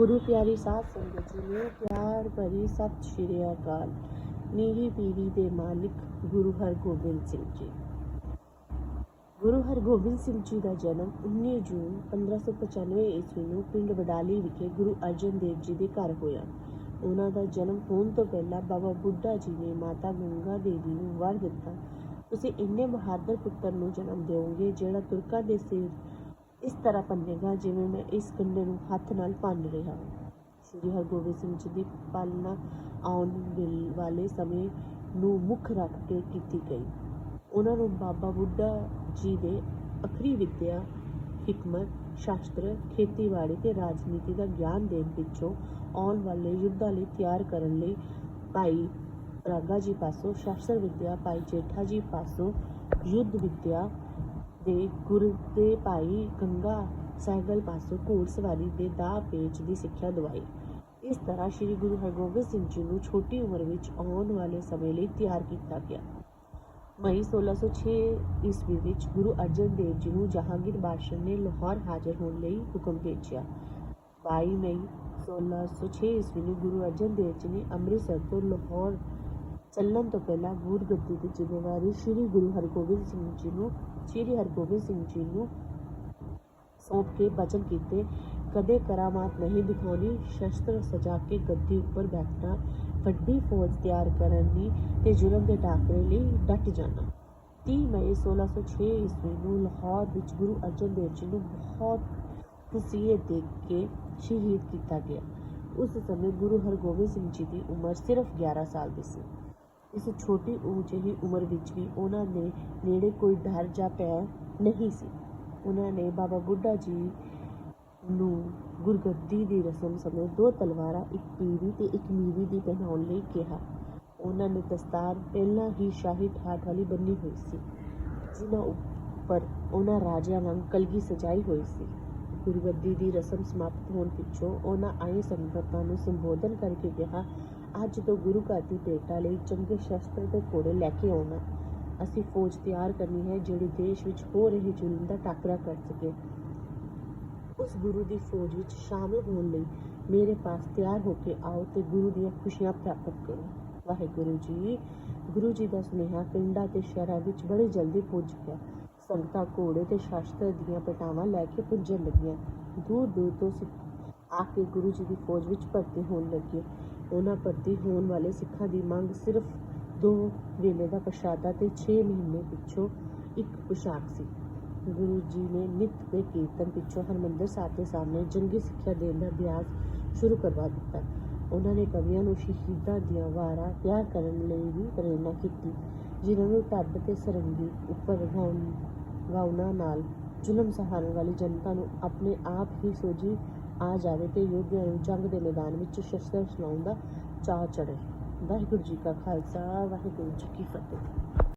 ਗੁਰੂ ਪਿਆਰੀ ਸਾਧ ਸੰਗਤ ਜੀ ਨੂੰ ਪਿਆਰ ਭਰੀ ਸਤਿ ਸ਼੍ਰੀ ਅਕਾਲ। ਨੀਵੀਂ ਪੀੜੀ ਦੇ ਮਾਲਿਕ ਗੁਰੂ ਹਰਗੋਬਿੰਦ ਸਿੰਘ ਜੀ। ਗੁਰੂ ਹਰਗੋਬਿੰਦ ਸਿੰਘ ਜੀ ਦਾ ਜਨਮ 19 ਜੂਨ 1595 ਈਸਵੀ ਨੂੰ ਪਿੰਡ ਵਡਾਲੀ ਵਿਖੇ ਗੁਰੂ ਅਰਜਨ ਦੇਵ ਜੀ ਦੇ ਘਰ ਹੋਇਆ। ਉਹਨਾਂ ਦਾ ਜਨਮ ਹੋਣ ਤੋਂ ਪਹਿਲਾਂ ਬਾਬਾ ਬੁੱਢਾ ਜੀ ਨੇ ਮਾਤਾ ਗੰਗਾ ਦੇਵੀ ਨੂੰ ਵਰ ਦਿੱਤਾ। ਤੁਸੀਂ ਇੰਨੇ ਬਹਾਦਰ ਪੁੱਤਰ ਨੂੰ ਜਨਮ ਦਿਓਗੇ, ਜਿਹੜਾ ਤੁਰਕਾਂ ਦੇ ਸਿਰ ਇਸ ਤਰ੍ਹਾਂ ਭੰਨੇਗਾ ਜਿਵੇਂ ਮੈਂ ਇਸ ਕੰਡੇ ਨੂੰ ਹੱਥ ਨਾਲ ਭੰਨ ਰਿਹਾ ਹਾਂ। ਸ੍ਰੀ ਹਰਗੋਬਿੰਦ ਸਿੰਘ ਜੀ ਦੀ ਪਾਲਣਾ ਆਉਣ ਵੇਲ- ਵਾਲੇ ਸਮੇਂ ਨੂੰ ਮੁੱਖ ਰੱਖ ਕੇ ਕੀਤੀ ਗਈ। ਉਹਨਾਂ ਨੂੰ ਬਾਬਾ ਬੁੱਢਾ ਜੀ ਦੇ ਅਖਰੀ ਵਿੱਦਿਆ, ਹਕਮਤ, ਸ਼ਾਸਤਰ, ਖੇਤੀਬਾੜੀ ਤੇ ਰਾਜਨੀਤੀ ਦਾ ਗਿਆਨ ਦੇਣ ਪਿੱਛੋਂ ਆਉਣ ਵਾਲੇ ਯੁੱਧਾਂ ਲਈ ਤਿਆਰ ਕਰਨ ਲਈ ਭਾਈ ਰਾਗਾ ਜੀ ਪਾਸੋਂ, ਸ਼ਾਸਤਰ ਵਿੱਦਿਆ ਭਾਈ ਜੇਠਾ ਜੀ ਪਾਸੋਂ ਯੁੱਧ ਵਿੱਦਿਆ ਦੇ ਗੁਰ ਦੇ ਭਾਈ ਗੰਗਾ ਸਹਿਗਲ ਪਾਸੋਂ ਘੋੜਸਵਾਰੀ ਦੇ ਦਾਅ ਪੇਚ ਦੀ ਸਿੱਖਿਆ ਦਵਾਈ। ਇਸ ਤਰ੍ਹਾਂ ਸ੍ਰੀ ਗੁਰੂ ਹਰਗੋਬਿੰਦ ਸਿੰਘ ਜੀ ਨੂੰ ਛੋਟੀ ਉਮਰ ਵਿੱਚ ਆਉਣ ਵਾਲੇ ਸਮੇਂ ਲਈ ਤਿਆਰ ਕੀਤਾ ਗਿਆ। ਮਈ 1606 ਈਸਵੀ ਵਿੱਚ ਗੁਰੂ ਅਰਜਨ ਦੇਵ ਜੀ ਨੂੰ ਜਹਾਂਗੀਰ ਬਾਦਸ਼ਾਹ ਨੇ ਲਾਹੌਰ ਹਾਜ਼ਰ ਹੋਣ ਲਈ ਹੁਕਮ ਭੇਜਿਆ। 22 ਮਈ 1606 ਈਸਵੀ ਨੂੰ ਗੁਰੂ ਅਰਜਨ ਦੇਵ ਜੀ ਨੇ ਅੰਮ੍ਰਿਤਸਰ ਤੋਂ ਲਾਹੌਰ ਚੱਲਣ ਤੋਂ ਪਹਿਲਾਂ ਗੁਰਗੱਦੀ ਦੀ ਜ਼ਿੰਮੇਵਾਰੀ ਸ੍ਰੀ ਗੁਰੂ ਹਰਗੋਬਿੰਦ ਸਿੰਘ ਜੀ ਨੂੰ, ਸ੍ਰੀ ਹਰਗੋਬਿੰਦ ਸਿੰਘ ਜੀ ਨੂੰ ਸੌਂਪ ਕੇ ਬਚਨ ਕੀਤੇ। ਕਦੇ ਕਰਾਮਾਤ ਨਹੀਂ ਦਿਖਾਉਣੀ, ਸ਼ਸਤਰ ਸਜਾ ਕੇ ਗੱਦੀ ਉੱਪਰ ਬੈਠਣਾ, ਵੱਡੀ ਫੌਜ ਤਿਆਰ ਕਰਨ ਦੀ ਤੇ ਜ਼ੁਲਮ ਦੇ ਟਾਕਰੇ ਲਈ ਡਟ ਜਾਣਾ। 30 ਮਈ 1606 ਈਸਵੀ ਨੂੰ ਲਾਹੌਰ ਵਿੱਚ ਗੁਰੂ ਅਰਜਨ ਦੇਵ ਜੀ ਨੂੰ ਬਹੁਤ ਵਸੀਅਤ ਦੇ ਕੇ ਸ਼ਹੀਦ ਕੀਤਾ ਗਿਆ। ਉਸ ਸਮੇਂ ਗੁਰੂ ਹਰਗੋਬਿੰਦ ਸਿੰਘ ਜੀ ਦੀ ਉਮਰ ਸਿਰਫ 11 ਸਾਲ ਦੀ ਸੀ। ਇਸ ਛੋਟੀ ਜਿਹੀ ਉਮਰ ਵਿੱਚ ਵੀ ਉਹਨਾਂ ਦੇ ਨੇੜੇ ਕੋਈ ਡਰ ਜਾਂ ਭੈ ਨਹੀਂ ਸੀ। ਉਹਨਾਂ ਨੇ ਬਾਬਾ ਬੁੱਢਾ ਜੀ ਨੂੰ ਗੁਰਗੱਦੀ ਦੀ ਰਸਮ ਸਮੇਂ ਦੋ ਤਲਵਾਰਾਂ, ਇੱਕ ਪੀਰੀ ਤੇ ਇੱਕ ਨੀਵੀਂ ਦੀ ਪਹਿਨਾਉਣ ਲਈ ਕਿਹਾ। ਉਹਨਾਂ ਨੇ ਦਸਤਾਰ ਪਹਿਲਾਂ ਹੀ ਸ਼ਾਹੀ ਠਾਠ ਵਾਲੀ ਬੰਨੀ ਹੋਈ ਸੀ, ਜਿਨ੍ਹਾਂ ਉੱਪਰ ਉਹਨਾਂ ਰਾਜਿਆਂ ਵਾਂਗ ਕਲਗੀ ਸਜਾਈ ਹੋਈ ਸੀ। ਗੁਰਗੱਦੀ ਦੀ ਰਸਮ ਸਮਾਪਤ ਹੋਣ ਪਿੱਛੋਂ ਉਹਨਾਂ ਆਈ ਸੰਗਤਾਂ ਨੂੰ ਸੰਬੋਧਨ ਕਰਕੇ ਕਿਹਾ ਅੱਜ ਤੋਂ ਗੁਰੂ ਘਰ ਦੀ ਭੇਟਾ ਲਈ ਚੰਗੇ ਸ਼ਸਤਰ ਤੇ ਘੋੜੇ ਲੈ ਕੇ ਆਉਣਾ। ਅਸੀਂ ਫੌਜ ਤਿਆਰ ਕਰਨੀ ਹੈ ਜਿਹੜੀ ਦੇਸ਼ ਵਿੱਚ ਹੋ ਰਹੇ ਜ਼ੁਲਮ ਦਾ ਟਾਕਰਾ ਕਰ ਸਕੇ। ਉਸ ਗੁਰੂ ਦੀ ਫੌਜ ਵਿੱਚ ਸ਼ਾਮਲ ਹੋਣ ਲਈ ਮੇਰੇ ਪਾਸ ਤਿਆਰ ਹੋ ਕੇ ਆਓ ਤੇ ਗੁਰੂ ਦੀਆਂ ਖੁਸ਼ੀਆਂ ਪ੍ਰਾਪਤ ਕਰੋ। ਵਾਹਿਗੁਰੂ ਜੀ, ਗੁਰੂ ਜੀ ਦਾ ਸੁਨੇਹਾ ਪਿੰਡਾਂ ਤੇ ਸ਼ਹਿਰਾਂ ਵਿੱਚ ਬੜੀ ਜਲਦੀ ਪੁੱਜ ਗਿਆ। ਸੰਗਤਾਂ ਘੋੜੇ ਤੇ ਸ਼ਾਸਤਰ ਦੀਆਂ ਪਟਾਵਾਂ ਲੈ ਕੇ ਪੁੱਜਣ ਲੱਗੀਆਂ। ਦੂਰ ਦੂਰ ਤੋਂ ਆ ਕੇ ਗੁਰੂ ਜੀ ਦੀ ਫੌਜ ਵਿੱਚ ਭਰਤੀ ਹੋਣ ਲੱਗੇ। ਉਹਨਾਂ ਪ੍ਰਤੀ ਹੋਣ ਵਾਲੇ ਸਿੱਖਾਂ ਦੀ ਮੰਗ ਸਿਰਫ ਦੋ ਵੇਲੇ ਦਾ ਪ੍ਰਸ਼ਾਦਾ ਤੇ 6 ਮਹੀਨੇ ਪਿੱਛੋਂ ਇੱਕ ਪੁਸ਼ਾਕ ਸੀ। ਗੁਰੂ ਜੀ ਨੇ ਨਿਤ ਦੇ ਕੀਰਤਨ ਪਿੱਛੋਂ ਹਰਮੰਦਰ ਸਾਹਿਬ ਦੇ ਸਾਹਮਣੇ ਜੰਗੀ ਸਿੱਖਿਆ ਦੇਣ ਦਾ ਅਭਿਆਸ ਸ਼ੁਰੂ ਕਰਵਾ ਦਿੱਤਾ। ਉਹਨਾਂ ਨੇ ਕਵੀਆਂ ਨੂੰ ਸ਼ਹੀਦਾਂ ਦੀਆਂ ਵਾਰਾਂ ਤਿਆਰ ਕਰਨ ਲਈ ਵੀ ਪ੍ਰੇਰਨਾ ਕੀਤੀ, ਜਿਨ੍ਹਾਂ ਨੂੰ ਢੱਬ ਤੇ ਸਰੰਗੀ ਉੱਪਰ ਗਾਉਣ ਗਾਉਣਾ ਨਾਲ ਜ਼ੁਲਮ ਸਹਾਰਨ ਵਾਲੀ ਜਨਤਾ ਨੂੰ ਆਪਣੇ ਆਪ ਹੀ ਸੋਝੀ ਆ ਜਾਵੇ ਤੇ ਯੋਧਿਆਂ ਨੂੰ ਜੰਗ ਦੇ ਮੈਦਾਨ ਵਿੱਚ ਸ਼ਸਤਰ ਚਲਾਉਣ ਦਾ ਚਾਅ ਚੜ੍ਹੇ। ਵਾਹਿਗੁਰੂ ਜੀ ਕਾ ਖਾਲਸਾ, ਵਾਹਿਗੁਰੂ ਜੀ ਕੀ ਫਤਿਹ।